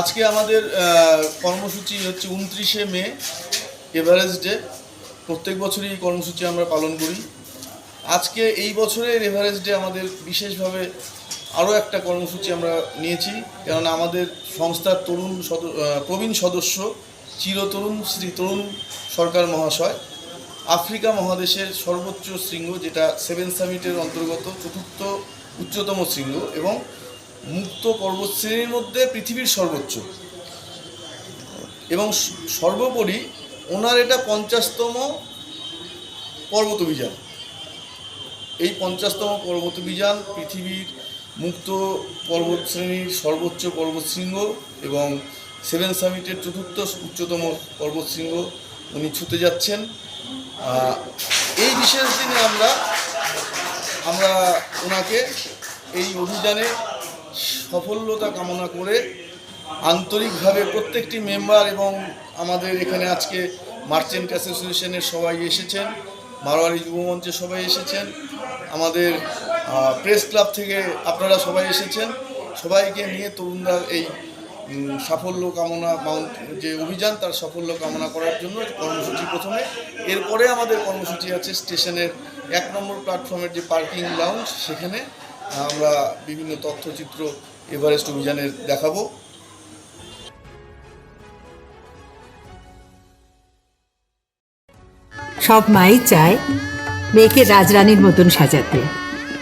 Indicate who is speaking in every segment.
Speaker 1: আজকে আমাদের কর্মসূচি হচ্ছে উনত্রিশে মে, এভারেস্ট ডে। প্রত্যেক বছরই এই কর্মসূচি আমরা পালন করি। আজকে এই বছরের এভারেস্ট ডে আমাদের বিশেষভাবে আরও একটা কর্মসূচি আমরা নিয়েছি, কেননা আমাদের সংস্থার তরুণ সদ প্রবীণ সদস্য চিরতরুণ শ্রী তরুণ সরকার মহাশয়। আফ্রিকা মহাদেশের সর্বোচ্চ শৃঙ্গ, যেটা সেভেন সামিটের অন্তর্গত চতুর্থ উচ্চতম শৃঙ্গ এবং মুক্ত পর্বতশ্রেণীর মধ্যে পৃথিবীর সর্বোচ্চ। এবং সর্বোপরি ওনার এটা পঞ্চাশতম পর্বত অভিযান। এই পঞ্চাশতম পর্বত অভিযান পৃথিবীর মুক্ত পর্বতশ্রেণীর সর্বোচ্চ পর্বতশৃঙ্গ এবং সেভেন সামিটের চতুর্থ উচ্চতম পর্বতশৃঙ্গ উনি ছুতে যাচ্ছেন। এই বিশেষ দিনে আমরা আমরা ওনাকে এই অভিযানে সফলতা কামনা করে আন্তরিকভাবে প্রত্যেকটি মেম্বার এবং আমাদের এখানে আজকে মার্চেন্ট অ্যাসোসিয়েশনের সবাই এসেছেন, মারোয়ারি যুবমঞ্চে সবাই এসেছেন, আমাদের প্রেস ক্লাব থেকে আপনারা সবাই এসেছেন। সবাইকে নিয়ে তরুণরা এই সাফল্য কামনা, মাউন্ট, যে অভিযান তার সাফল্য কামনা করার জন্য কর্মসূচি প্রথমে। এরপরে আমাদের কর্মসূচি আছে স্টেশনের এক নম্বর প্ল্যাটফর্মের যে পার্কিং লাউঞ্জ সেখানে আমরা বিভিন্ন তথ্যচিত্র এভারেস্ট অভিযানের দেখাবো।
Speaker 2: সব মাই চায় মেয়েকে রাজরানীর মতন সাজাতে।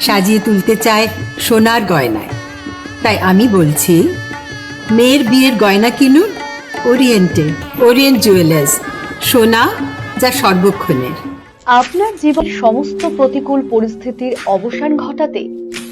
Speaker 2: সাজিয়ে তুলতে চায় সোনার গয়নায়। তাই আমি বলছি মেয়ের বিয়ের গয়না কিনুন ওরিয়েন্টে ওরিয়েন্ট জুয়েলার্স সোনা যা সর্বক্ষণের।
Speaker 3: আপনার জীবন সমস্ত প্রতিকূল পরিস্থিতির অবসান ঘটাতে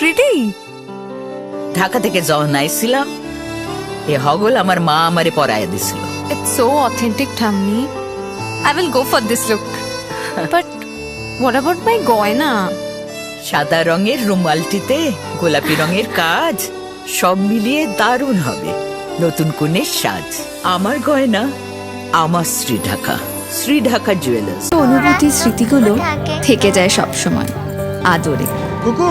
Speaker 4: pretty.
Speaker 5: ঢাকা থেকে যখন আইছিলাম এ হগল আমার মা আমারে পরায় দিছিল
Speaker 4: It's so authentic, Tammy. I will go for this look. but what about my goina?
Speaker 5: সাদা রঙের রুমালটিতে গোলাপি রঙের কাজ সব মিলিয়ে দারুণ হবে নতুন কনের সাজ আমার গয়না আমার শ্রী ঢাকা শ্রী ঢাকা জুয়েলার্স
Speaker 6: অনুভূতি স্মৃতিগুলো থেকে যায় সব সময় আদরে
Speaker 7: কুকু